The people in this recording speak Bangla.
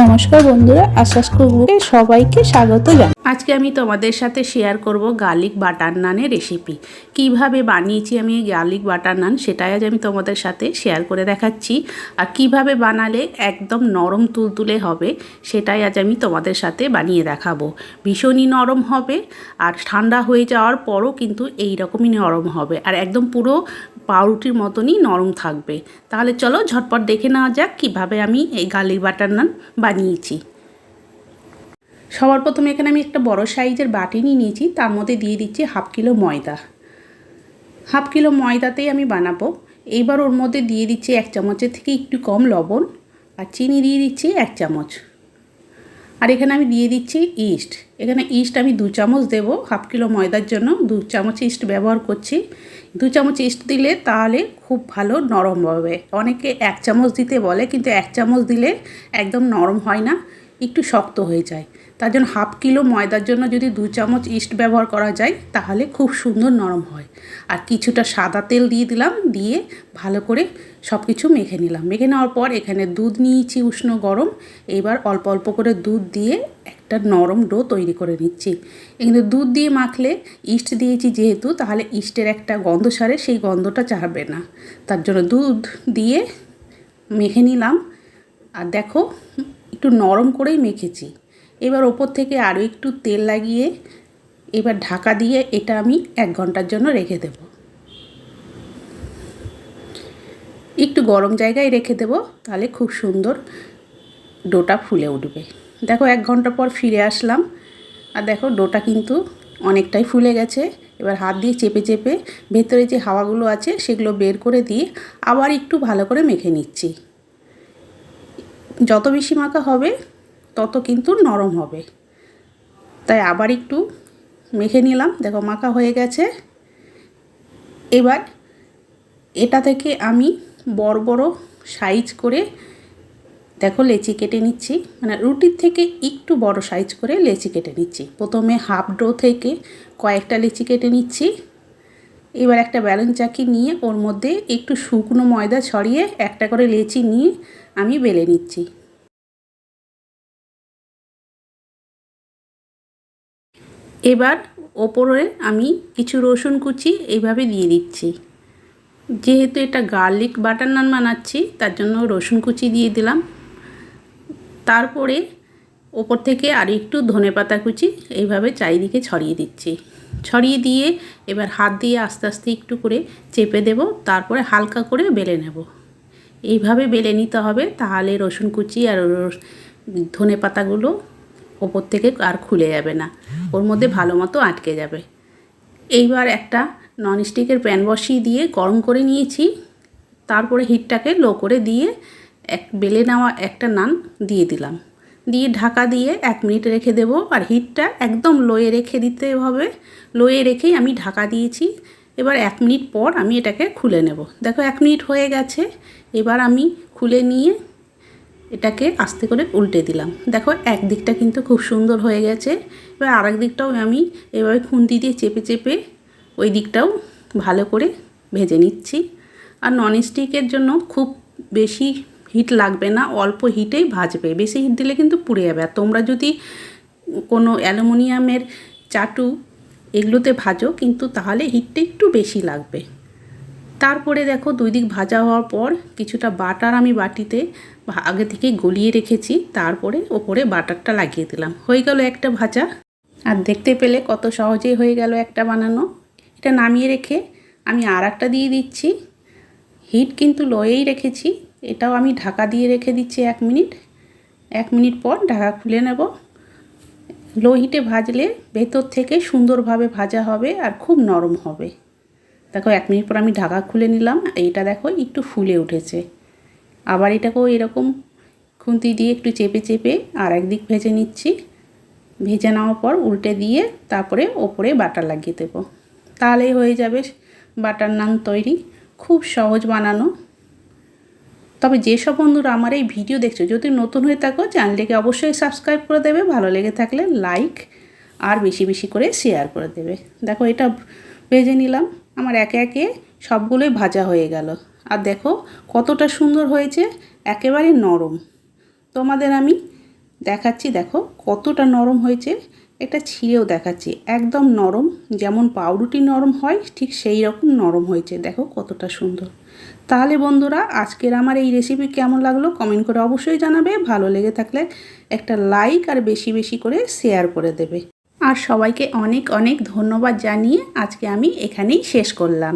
নমস্কার বন্ধুরা আশ্বাস কুকুরকে সবাইকে স্বাগত জানাই। আজকে আমি তোমাদের সাথে শেয়ার করব গার্লিক বাটার নানের রেসিপি কীভাবে বানিয়েছি আমি এই গার্লিক বাটার নান সেটাই আজ আমি তোমাদের সাথে শেয়ার করে দেখাচ্ছি। আর কীভাবে বানালে একদম নরম তুলতুলে হবে, সেটাই আজ আমি তোমাদের সাথে বানিয়ে দেখাবো। ভীষণই নরম হবে, আর ঠান্ডা হয়ে যাওয়ার পরও কিন্তু এই রকমই নরম হবে। আর একদম পুরো পাউরুটির মতনই নরম থাকবে। তাহলে চলো ঝটপট দেখে নেওয়া যাক কীভাবে আমি এই গার্লিক বাটার নান বানিয়েছি। সবার প্রথমে এখানে আমি একটা বড় সাইজের বাটি নিয়ে নিয়েছি, তার মধ্যে দিয়ে দিচ্ছি হাফ কিলো ময়দা। হাফ কিলো ময়দাতেই আমি বানাবো। এইবার ওর মধ্যে দিয়ে দিচ্ছি এক চামচের থেকে একটু কম লবণ আর চিনি দিয়ে দিচ্ছি এক চামচ। আর এখানে আমি দিয়ে দিচ্ছি ইস্ট। এখানে ইস্ট আমি দু চামচ দেবো, হাফ কিলো ময়দার জন্য দু চামচ ইস্ট ব্যবহার করছি। দু চামচ ইস্ট দিলে তাহলে খুব ভালো নরম হবে। অনেকে এক চামচ দিতে বলে, কিন্তু এক চামচ দিলে একদম নরম হয় না। একটু শক্ত হয়ে যায়। তার জন্য হাফ কিলো ময়দার জন্য যদি দু চামচ ইস্ট ব্যবহার করা যায়, তাহলে খুব সুন্দর নরম হয়। আর কিছুটা সাদা তেল দিয়ে দিলাম, দিয়ে ভালো করে সব কিছু মেখে নিলাম। মেখে নেওয়ার পর এখানে দুধ নিয়েছি উষ্ণ গরম। এবার অল্প অল্প করে দুধ দিয়ে একটা নরম ডো তৈরি করে নিচ্ছি। এখানে দুধ দিয়ে মাখলে ইস্ট দিয়েছি যেহেতু, তাহলে ইস্টের একটা গন্ধ সারে, সেই গন্ধটা চারবে না। তার জন্য দুধ দিয়ে মেখে নিলাম। আর দেখো একটু নরম করেই মেখেছি। এবার ওপর থেকে আরও একটু তেল লাগিয়ে এবার ঢাকা দিয়ে এটা আমি এক ঘণ্টার জন্য রেখে দেব। একটু গরম জায়গায় রেখে দেব, তাহলে খুব সুন্দর ডোটা ফুলে উঠবে। দেখো এক ঘণ্টা পর ফিরে আসলাম, আর দেখো ডোটা কিন্তু অনেকটাই ফুলে গেছে। এবার হাত দিয়ে চেপে চেপে ভেতরে যে হাওয়াগুলো আছে সেগুলো বের করে দিয়ে আবার একটু ভালো করে মেখে নিচ্ছি। যত বেশি মাখা হবে, তত কিন্তু নরম হবে। তাই আবার একটু মেখে নিলাম। দেখো মাখা হয়ে গেছে। এবার এটা থেকে আমি বড় বড় সাইজ করে, দেখো লেচি কেটে নিচ্ছি। মানে রুটির থেকে একটু বড় সাইজ করে লেচি কেটে নিচ্ছি। প্রথমে হাফ ডো থেকে কয়েকটা লেচি কেটে নিচ্ছি। এবার একটা ব্যালন চাকি নিয়ে ওর মধ্যে একটু শুকনো ময়দা ছড়িয়ে একটা করে লেচি নিয়ে আমি বেলে নিচ্ছি। এবার ওপরে আমি কিছু রসুন কুচি এইভাবে দিয়ে দিচ্ছি। যেহেতু এটা গার্লিক বাটার নান বানাচ্ছি, তার জন্য রসুন কুচি দিয়ে দিলাম। তারপরে ওপর থেকে আর একটু ধনে পাতা কুচি এইভাবে চারিদিকে ছড়িয়ে দিচ্ছি। ছড়িয়ে দিয়ে এবার হাত দিয়ে আস্তে আস্তে একটু করে চেপে দেব, তারপরে হালকা করে বেলে নেব। এইভাবে বেলে নিতে হবে, তাহলে রসুন কুচি আর ধনে পাতাগুলো ওপর থেকে আর খুলে যাবে না। ওর মধ্যে ভালো মতো আটকে যাবে। এইবার একটা ননস্টিকের প্যান বসিয়ে দিয়ে গরম করে নিয়েছি। তারপরে হিটটাকে লো করে দিয়ে এক বেলে নেওয়া একটা নান দিয়ে দিলাম। দিয়ে ঢাকা দিয়ে এক মিনিট রেখে দেব আর হিটটা একদম লোয়ে রেখে দিতে হবে। লোয়ে রেখেই আমি ঢাকা দিয়েছি। এবার এক মিনিট পর আমি এটাকে খুলে নেব। দেখো এক মিনিট হয়ে গেছে। এবার আমি খুলে নিয়ে এটাকে আস্তে করে উল্টে দিলাম। দেখো এক দিকটা কিন্তু খুব সুন্দর হয়ে গেছে। এবার আরেক দিকটাও আমি এভাবে খুন্তি দিয়ে চেপে চেপে ওই দিকটাও ভালো করে ভেজে নিচ্ছি। আর ননস্টিকের জন্য খুব বেশি হিট লাগবে না, অল্প হিটেই ভাজবে। বেশি হিট দিলে কিন্তু পুড়ে যাবে। আর তোমরা যদি কোনো অ্যালুমিনিয়ামের চাটু এগুলোতে ভাজো, কিন্তু তাহলে হিটটা একটু বেশি লাগবে। তারপরে দেখো, দুই দিক ভাজা হওয়ার পর কিছুটা বাটার আমি বাটিতে আগে থেকে গলিয়ে রেখেছি। তারপরে ওপরে বাটারটা লাগিয়ে দিলাম। হয়ে গেল একটা ভাজা। আর দেখতে পেলে কত সহজেই হয়ে গেল একটা বানানো। এটা নামিয়ে রেখে আমি আর একটা দিয়ে দিচ্ছি। হিট কিন্তু লয়েই রেখেছি। এটাও আমি ঢাকা দিয়ে রেখে দিচ্ছি এক মিনিট। এক মিনিট পর ঢাকা খুলে নেব। লো হিটে ভাজলে ভেতর থেকে সুন্দরভাবে ভাজা হবে আর খুব নরম হবে। দেখো, এক মিনিট পর আমি ঢাকা খুলে নিলাম। এইটা দেখো, একটু ফুলে উঠেছে। আবার এটাকেও এরকম খুন্তি দিয়ে একটু চেপে চেপে আর একদিক ভেজে নিচ্ছি। ভেজে নেওয়ার পর উল্টে দিয়ে তারপরে ওপরে বাটার লাগিয়ে দেবো। তাহলেই হয়ে যাবে বাটার নান তৈরি। খুব সহজ বানানো। তবে যেসব বন্ধুরা আমার এই ভিডিও দেখছ, যদি নতুন হয়ে থাকো, চ্যানেলটিকে অবশ্যই সাবস্ক্রাইব করে দেবে। ভালো লেগে থাকলে লাইক আর বেশি বেশি করে শেয়ার করে দেবে। দেখো, এটা ভেজে নিলাম। আমার একে একে সবগুলোই ভাজা হয়ে গেল। আর দেখো, কতটা সুন্দর হয়েছে। একেবারে নরম। তোমাদের আমি দেখাচ্ছি, দেখো, কতটা নরম হয়েছে। এটা ছিঁড়েও দেখাচ্ছি। একদম নরম, যেমন পাউরুটি নরম হয়, ঠিক সেই রকম নরম হয়েছে। দেখো, কতটা সুন্দর। তাহলে বন্ধুরা, আজকের আমার এই রেসিপি কেমন লাগল কমেন্ট করে অবশ্যই জানাবে। ভালো লেগে থাকলে একটা লাইক আর বেশি বেশি করে শেয়ার করে দেবে। আর সবাইকে অনেক অনেক ধন্যবাদ জানিয়ে আজকে আমি এখানেই শেষ করলাম।